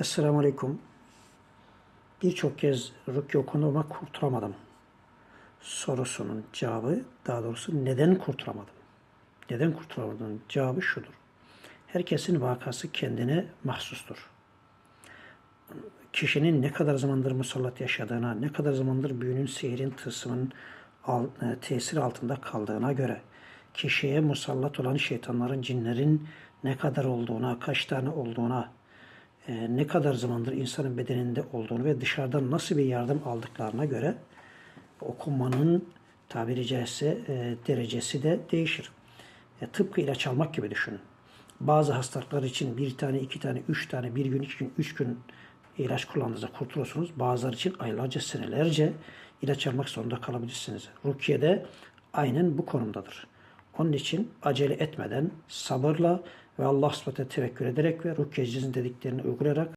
Esselamu Aleyküm. Birçok kez rukiye okudum ama kurtulamadım. Sorusunun cevabı, daha doğrusu neden kurtulamadım? Neden kurtulamadığının cevabı şudur. Herkesin vakası kendine mahsustur. Kişinin ne kadar zamandır musallat yaşadığına, ne kadar zamandır büyünün, sihirin, tılsımın e, tesiri altında kaldığına göre, kişiye musallat olan şeytanların, cinlerin ne kadar olduğuna, kaç tane olduğuna, e, ne kadar zamandır insanın bedeninde olduğunu ve dışarıdan nasıl bir yardım aldıklarına göre okumanın tabiri caizse e, derecesi de değişir. E, tıpkı ilaç almak gibi düşünün. Bazı hastalıklar için bir tane, iki tane, üç tane, bir gün, iki gün, üç gün ilaç kullandığınızda kurtulursunuz. Bazıları için aylarca, senelerce ilaç almak zorunda kalabilirsiniz. Rukiye de aynen bu konumdadır. Onun için acele etmeden sabırla ve Allah subhanahu tevekkül ederek ve rukiyecinizin dediklerini uygulayarak